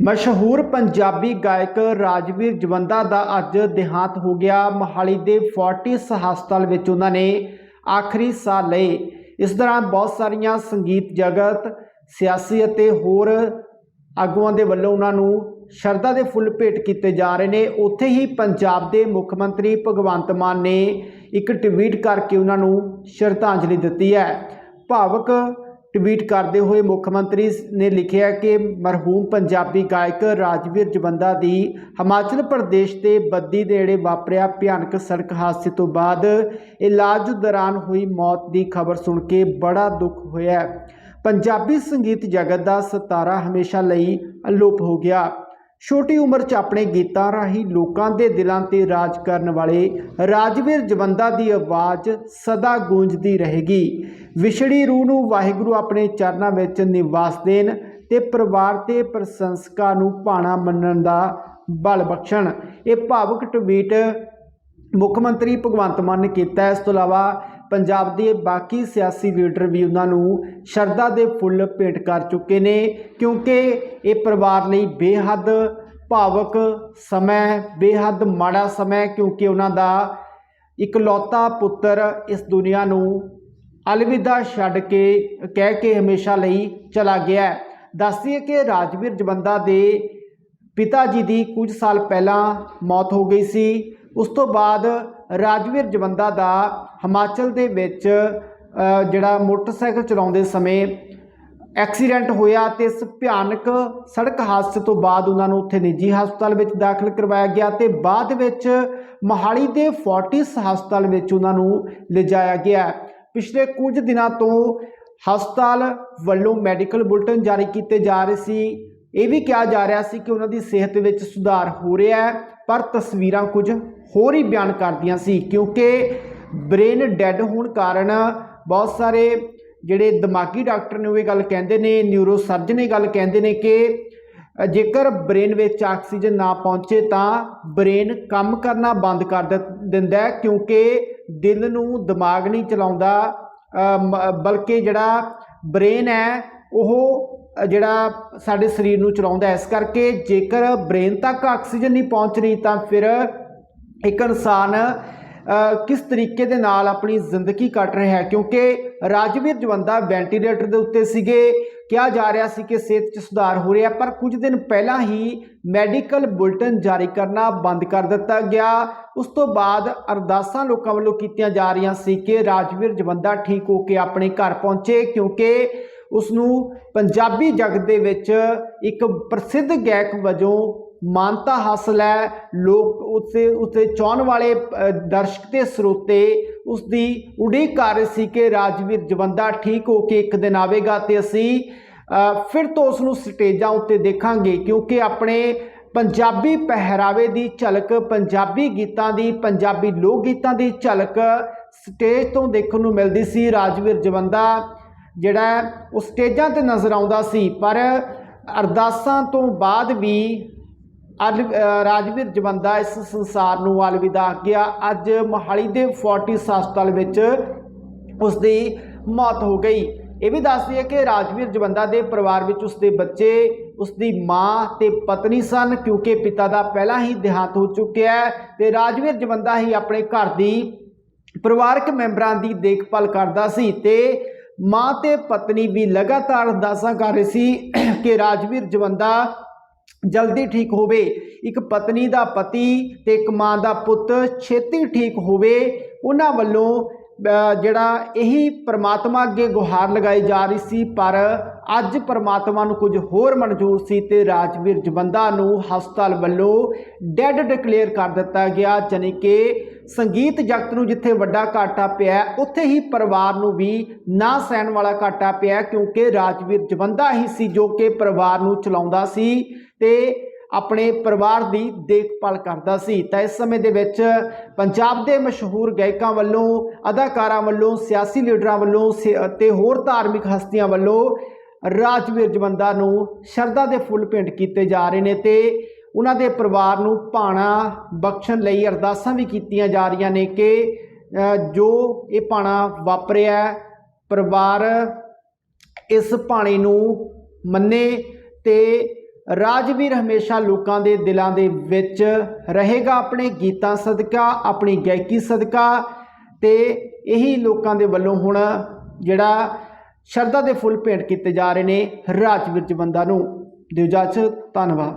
ਮਸ਼ਹੂਰ ਪੰਜਾਬੀ ਗਾਇਕ ਰਾਜਵੀਰ ਜਵੰਦਾ ਦਾ ਅੱਜ ਦੇਹਾਂਤ ਹੋ ਗਿਆ। ਮੋਹਾਲੀ ਦੇ ਫੋਰਟਿਸ ਹਸਪਤਾਲ ਵਿੱਚ ਉਹਨਾਂ ਨੇ ਆਖਰੀ ਸਾਹ ਲਏ। ਇਸ ਦੌਰਾਨ ਬਹੁਤ ਸਾਰੀਆਂ ਸੰਗੀਤ ਜਗਤ, ਸਿਆਸੀ ਅਤੇ ਹੋਰ ਆਗੂਆਂ ਦੇ ਵੱਲੋਂ ਉਹਨਾਂ ਨੂੰ ਸ਼ਰਧਾ ਦੇ ਫੁੱਲ ਭੇਟ ਕੀਤੇ ਜਾ ਰਹੇ ਨੇ। ਉੱਥੇ ਹੀ ਪੰਜਾਬ ਦੇ ਮੁੱਖ ਮੰਤਰੀ ਭਗਵੰਤ ਮਾਨ ਨੇ ਇੱਕ ਟਵੀਟ ਕਰਕੇ ਉਹਨਾਂ ਨੂੰ ਸ਼ਰਧਾਂਜਲੀ ਦਿੱਤੀ ਹੈ। ਭਾਵਕ ਟਵੀਟ ਕਰਦੇ ਹੋਏ ਮੁੱਖ ਮੰਤਰੀ ਨੇ ਲਿਖਿਆ ਕਿ ਮਰਹੂਮ ਪੰਜਾਬੀ ਗਾਇਕ ਰਾਜਵੀਰ ਜਵੰਦਾ ਦੀ ਹਿਮਾਚਲ ਪ੍ਰਦੇਸ਼ ਦੇ ਬੱਦੀ ਨੇੜੇ ਵਾਪਰਿਆ ਭਿਆਨਕ ਸੜਕ ਹਾਦਸੇ ਤੋਂ ਬਾਅਦ ਇਲਾਜ ਦੌਰਾਨ ਹੋਈ ਮੌਤ ਦੀ ਖਬਰ ਸੁਣ ਕੇ ਬੜਾ ਦੁੱਖ ਹੋਇਆ। ਪੰਜਾਬੀ ਸੰਗੀਤ ਜਗਤ ਦਾ ਸਤਾਰਾ ਹਮੇਸ਼ਾ ਲਈ ਅਲੋਪ ਹੋ ਗਿਆ। ਛੋਟੀ ਉਮਰ 'ਚ ਆਪਣੇ ਗੀਤਾਂ ਰਾਹੀਂ ਲੋਕਾਂ ਦੇ ਦਿਲਾਂ ਤੇ ਰਾਜ ਕਰਨ ਵਾਲੇ ਰਾਜਵੀਰ ਜਵੰਦਾ ਦੀ ਆਵਾਜ਼ ਸਦਾ ਗੂੰਜਦੀ ਰਹੇਗੀ। ਵਿਛੜੀ ਰੂਹ ਨੂੰ ਵਾਹਿਗੁਰੂ ਆਪਣੇ ਚਰਨਾਂ ਵਿੱਚ ਨਿਵਾਸ ਦੇਣ ਤੇ ਪਰਿਵਾਰ ਤੇ ਪ੍ਰਸ਼ੰਸਕਾਂ ਨੂੰ ਭਾਣਾ ਮੰਨਣ ਦਾ ਬਲ ਬਖਸ਼ਣ। ਇਹ ਭਾਵੁਕ ਟਵੀਟ ਮੁੱਖ ਮੰਤਰੀ ਭਗਵੰਤ ਮਾਨ ਨੇ ਕੀਤਾ। ਇਸ ਤੋਂ ਇਲਾਵਾ ਪੰਜਾਬ ਦੇ ਬਾਕੀ ਸਿਆਸੀ ਲੀਡਰ ਵੀ ਉਹਨਾਂ ਨੂੰ ਸ਼ਰਧਾ ਦੇ ਫੁੱਲ ਭੇਟ ਕਰ ਚੁੱਕੇ ਨੇ, ਕਿਉਂਕਿ ਇਹ ਪਰਿਵਾਰ ਲਈ ਬੇਹੱਦ ਭਾਵਕ ਸਮਾਂ ਬੇਹੱਦ ਮਾੜਾ ਸਮਾਂ ਕਿਉਂਕਿ ਉਹਨਾਂ ਦਾ ਇਕਲੌਤਾ ਪੁੱਤਰ ਇਸ ਦੁਨੀਆ ਨੂੰ ਅਲਵਿਦਾ ਛੱਡ ਕੇ, ਕਹਿ ਕੇ ਹਮੇਸ਼ਾ ਲਈ ਚਲਾ ਗਿਆ ਦੱਸਦੀਏ ਕਿ ਰਾਜਵੀਰ ਜਵੰਦਾ ਦੇ ਪਿਤਾ ਜੀ ਦੀ ਕੁਝ ਸਾਲ ਪਹਿਲਾਂ ਮੌਤ ਹੋ ਗਈ ਸੀ। ਉਸ ਤੋਂ ਬਾਅਦ ਰਾਜਵੀਰ ਜਵੰਦਾ ਦਾ ਹਿਮਾਚਲ ਦੇ ਵਿੱਚ ਜਿਹੜਾ ਮੋਟਰਸਾਈਕਲ ਚਲਾਉਂਦੇ ਸਮੇਂ ਐਕਸੀਡੈਂਟ ਹੋਇਆ ਤੇ ਇਸ ਭਿਆਨਕ ਸੜਕ ਹਾਦਸੇ ਤੋਂ ਬਾਅਦ ਉਹਨਾਂ ਨੂੰ ਉੱਥੇ ਨਿੱਜੀ ਹਸਪਤਾਲ ਵਿੱਚ ਦਾਖਲ ਕਰਵਾਇਆ ਗਿਆ ਤੇ ਬਾਅਦ ਵਿੱਚ ਮੋਹਾਲੀ ਦੇ ਫੋਰਟਿਸ ਹਸਪਤਾਲ ਵਿੱਚ ਉਹਨਾਂ ਨੂੰ ਲਿਜਾਇਆ ਗਿਆ। ਪਿਛਲੇ ਕੁਝ ਦਿਨਾਂ ਤੋਂ ਹਸਪਤਾਲ ਵੱਲੋਂ ਮੈਡੀਕਲ ਬੁਲੇਟਿਨ ਜਾਰੀ ਕੀਤੇ ਜਾ ਰਹੇ ਸੀ। ਇਹ ਵੀ ਕਿਹਾ ਜਾ ਰਿਹਾ ਸੀ ਕਿ ਉਹਨਾਂ ਦੀ ਸਿਹਤ ਵਿੱਚ ਸੁਧਾਰ ਹੋ ਰਿਹਾ ਹੈ, ਪਰ ਤਸਵੀਰਾਂ ਕੁਝ ਹੋਰ ਹੀ ਬਿਆਨ ਕਰਦੀਆਂ ਸੀ, ਕਿਉਂਕਿ ਬ੍ਰੇਨ ਡੈੱਡ ਹੋਣ ਕਾਰਨ ਬਹੁਤ ਸਾਰੇ ਜਿਹੜੇ ਦਿਮਾਗੀ ਡਾਕਟਰ ਨੇ ਉਹ ਇਹ ਗੱਲ ਕਹਿੰਦੇ ਨੇ ਨਿਊਰੋ ਸਰਜਨ ਇਹ ਗੱਲ ਕਹਿੰਦੇ ਨੇ ਕਿ ਜੇਕਰ ਬ੍ਰੇਨ ਵਿੱਚ ਆਕਸੀਜਨ ਨਾ ਪਹੁੰਚੇ ਤਾਂ ਬ੍ਰੇਨ ਕੰਮ ਕਰਨਾ ਬੰਦ ਕਰ ਦਿੰਦਾ ਹੈ, ਕਿਉਂਕਿ ਦਿਲ ਨੂੰ ਦਿਮਾਗ ਨਹੀਂ ਚਲਾਉਂਦਾ। ਬਲਕਿ ਜਿਹੜਾ ਬ੍ਰੇਨ ਹੈ, ਉਹ ਜਿਹੜਾ ਸਾਡੇ ਸਰੀਰ ਨੂੰ ਚਲਾਉਂਦਾ ਇਸ ਕਰਕੇ ਜੇਕਰ ਬ੍ਰੇਨ ਤੱਕ ਆਕਸੀਜਨ ਨਹੀਂ ਪਹੁੰਚ ਰਹੀ ਤਾਂ ਫਿਰ ਇੱਕ ਇਨਸਾਨ ਕਿਸ ਤਰੀਕੇ ਦੇ ਨਾਲ ਆਪਣੀ ਜ਼ਿੰਦਗੀ ਕੱਟ ਰਿਹਾ ਹੈ? ਕਿਉਂਕਿ ਰਾਜਵੀਰ ਜਵੰਦਾ ਵੈਂਟੀਲੇਟਰ ਦੇ ਉੱਤੇ ਸੀਗੇ। ਕਿਹਾ ਜਾ ਰਿਹਾ ਸੀ ਕਿ ਸਿਹਤ 'ਚ ਸੁਧਾਰ ਹੋ ਰਿਹਾ, ਪਰ ਕੁਝ ਦਿਨ ਪਹਿਲਾਂ ਹੀ ਮੈਡੀਕਲ ਬੁਲਟਨ ਜਾਰੀ ਕਰਨਾ ਬੰਦ ਕਰ ਦਿੱਤਾ ਗਿਆ। ਉਸ ਤੋਂ ਬਾਅਦ ਅਰਦਾਸਾਂ ਲੋਕਾਂ ਵੱਲੋਂ ਕੀਤੀਆਂ ਜਾ ਰਹੀਆਂ ਸੀ ਕਿ ਰਾਜਵੀਰ ਜਵੰਦਾ ਠੀਕ ਹੋ ਕੇ ਆਪਣੇ ਘਰ ਪਹੁੰਚੇ, ਕਿਉਂਕਿ ਉਸ ਨੂੰ ਪੰਜਾਬੀ ਜਗਤ ਦੇ ਵਿੱਚ ਇੱਕ ਪ੍ਰਸਿੱਧ ਗਾਇਕ ਵਜੋਂ ਮਾਨਤਾ ਹਾਸਲ ਹੈ, ਲੋਕ ਉਸੇ ਉਸੇ ਚਾਹਣ ਵਾਲੇ ਦਰਸ਼ਕ ਤੇ ਸਰੋਤੇ ਉਸ ਦੀ ਉਡੀਕ ਕਰ ਰਹੇ ਸੀ ਕਿ ਰਾਜਵੀਰ ਜਵੰਦਾ ਠੀਕ ਹੋ ਕੇ ਇੱਕ ਦਿਨ ਆਵੇਗਾ ਤੇ ਅਸੀਂ ਫਿਰ ਤੋਂ ਉਸ ਨੂੰ ਸਟੇਜਾਂ ਉੱਤੇ ਦੇਖਾਂਗੇ ਕਿਉਂਕਿ ਆਪਣੇ ਪੰਜਾਬੀ ਪਹਿਰਾਵੇ ਦੀ ਝਲਕ, ਪੰਜਾਬੀ ਗੀਤਾਂ ਦੀ, ਪੰਜਾਬੀ ਲੋਕ ਗੀਤਾਂ ਦੀ ਝਲਕ ਸਟੇਜ ਤੋਂ ਦੇਖਣ ਨੂੰ ਮਿਲਦੀ ਸੀ। ਰਾਜਵੀਰ ਜਵੰਦਾ ਜਿਹੜਾ ਉਹ ਸਟੇਜਾਂ ਤੇ ਨਜ਼ਰ ਆਉਂਦਾ ਸੀ, ਪਰ ਅਰਦਾਸਾਂ ਤੋਂ ਬਾਅਦ ਵੀ ਰਾਜਵੀਰ ਜਵੰਦਾ ਇਸ ਸੰਸਾਰ ਨੂੰ ਅਲਵਿਦਾ ਗਿਆ ਅੱਜ ਮੋਹਾਲੀ ਦੇ ਫੋਰਟਿਸ ਹਸਪਤਾਲ ਵਿੱਚ ਉਸ ਦੀ ਮੌਤ ਹੋ ਗਈ। ਇਹ ਵੀ ਦੱਸਦੀ ਹੈ ਕਿ ਰਾਜਵੀਰ ਜਵੰਦਾ ਦੇ ਪਰਿਵਾਰ ਵਿੱਚ ਉਸ ਦੇ ਬੱਚੇ ਉਸ ਦੀ ਮਾਂ ਤੇ ਪਤਨੀ ਸਨ, ਕਿਉਂਕਿ ਪਿਤਾ ਦਾ ਪਹਿਲਾਂ ਹੀ ਦੇਹਾਂਤ ਹੋ ਚੁੱਕਿਆ ਹੈ ਤੇ ਰਾਜਵੀਰ ਜਵੰਦਾ ਹੀ ਆਪਣੇ ਘਰ ਦੀ ਪਰਿਵਾਰਕ ਮੈਂਬਰਾਂ ਦੀ ਦੇਖਭਾਲ ਕਰਦਾ ਸੀ ਤੇ ਮਾਂ ਤੇ ਪਤਨੀ ਵੀ ਲਗਾਤਾਰ ਅਰਦਾਸਾਂ ਕਰ ਰਹੀ ਸੀ ਕਿ ਰਾਜਵੀਰ ਜਵੰਦਾ ਜਲਦੀ ਠੀਕ ਹੋਵੇ, ਇੱਕ ਪਤਨੀ ਦਾ ਪਤੀ ਤੇ ਇੱਕ ਮਾਂ ਦਾ ਪੁੱਤ, ਛੇਤੀ ਠੀਕ ਹੋਵੇ, ਉਹਨਾਂ ਵੱਲੋਂ ਜਿਹੜਾ ਇਹੀ ਪ੍ਰਮਾਤਮਾ ਅੱਗੇ ਗੁਹਾਰ ਲਗਾਈ ਜਾ ਰਹੀ ਸੀ, ਪਰ ਅੱਜ ਪ੍ਰਮਾਤਮਾ ਨੂੰ ਕੁਝ ਹੋਰ ਮਨਜ਼ੂਰ ਸੀ ਤੇ ਰਾਜਵੀਰ ਜਵੰਦਾ ਨੂੰ ਹਸਪਤਾਲ ਵੱਲੋਂ ਡੈੱਡ ਡਿਕਲੇਅਰ ਕਰ ਦਿੱਤਾ ਗਿਆ, ਜਾਣੀ ਕਿ ਸੰਗੀਤ ਜਗਤ ਨੂੰ ਜਿੱਥੇ ਵੱਡਾ ਘਾਟਾ ਪਿਆ, ਉੱਥੇ ਹੀ ਪਰਿਵਾਰ ਨੂੰ ਵੀ ਨਾ ਸਹਿਣ ਵਾਲਾ ਘਾਟਾ ਪਿਆ, ਕਿਉਂਕਿ ਰਾਜਵੀਰ ਜਵੰਦਾ ਹੀ ਸੀ ਜੋ ਕਿ ਪਰਿਵਾਰ ਨੂੰ ਚਲਾਉਂਦਾ ਸੀ ਤੇ ਆਪਣੇ ਪਰਿਵਾਰ ਦੀ ਦੇਖਭਾਲ ਕਰਦਾ ਸੀ। ਤਾਂ ਇਸ ਸਮੇਂ ਦੇ ਵਿੱਚ ਪੰਜਾਬ ਦੇ ਮਸ਼ਹੂਰ ਗਾਇਕਾਂ ਵੱਲੋਂ, ਅਦਾਕਾਰਾਂ ਵੱਲੋਂ, ਸਿਆਸੀ ਲੀਡਰਾਂ ਵੱਲੋਂ ਸੇ- ਤੇ ਹੋਰ ਧਾਰਮਿਕ ਹਸਤੀਆਂ ਵੱਲੋਂ ਰਾਜਵੀਰ ਜਵੰਦਾ ਨੂੰ ਸ਼ਰਧਾ ਦੇ ਫੁੱਲ ਭੇਂਟ ਕੀਤੇ ਜਾ ਰਹੇ ਨੇ ਤੇ ਉਹਨਾਂ ਦੇ ਪਰਿਵਾਰ ਨੂੰ ਭਾਣਾ ਬਖਸ਼ਣ ਲਈ ਅਰਦਾਸਾਂ ਵੀ ਕੀਤੀਆਂ ਜਾ ਰਹੀਆਂ ਨੇ ਕਿ ਜੋ ਇਹ ਭਾਣਾ ਵਾਪਰਿਆ ਪਰਿਵਾਰ ਇਸ ਭਾਣੇ ਨੂੰ ਮੰਨੇ ਤੇ ਰਾਜਵੀਰ ਹਮੇਸ਼ਾ ਲੋਕਾਂ ਦੇ ਦਿਲਾਂ ਦੇ ਵਿੱਚ ਰਹੇਗਾ ਆਪਣੇ ਗੀਤਾਂ ਸਦਕਾ, ਆਪਣੀ ਗਾਇਕੀ ਸਦਕਾ ਤੇ ਇਹੀ ਲੋਕਾਂ ਦੇ ਵੱਲੋਂ ਹੁਣ ਜਿਹੜਾ ਸ਼ਰਧਾ ਦੇ ਫੁੱਲ ਭੇਂਟ ਕੀਤੇ ਜਾ ਰਹੇ ਨੇ ਰਾਜਵੀਰ ਜਵੰਦਾ ਨੂੰ। ਦਿਓ ਇਜਾਜ਼ਤ, ਧੰਨਵਾਦ।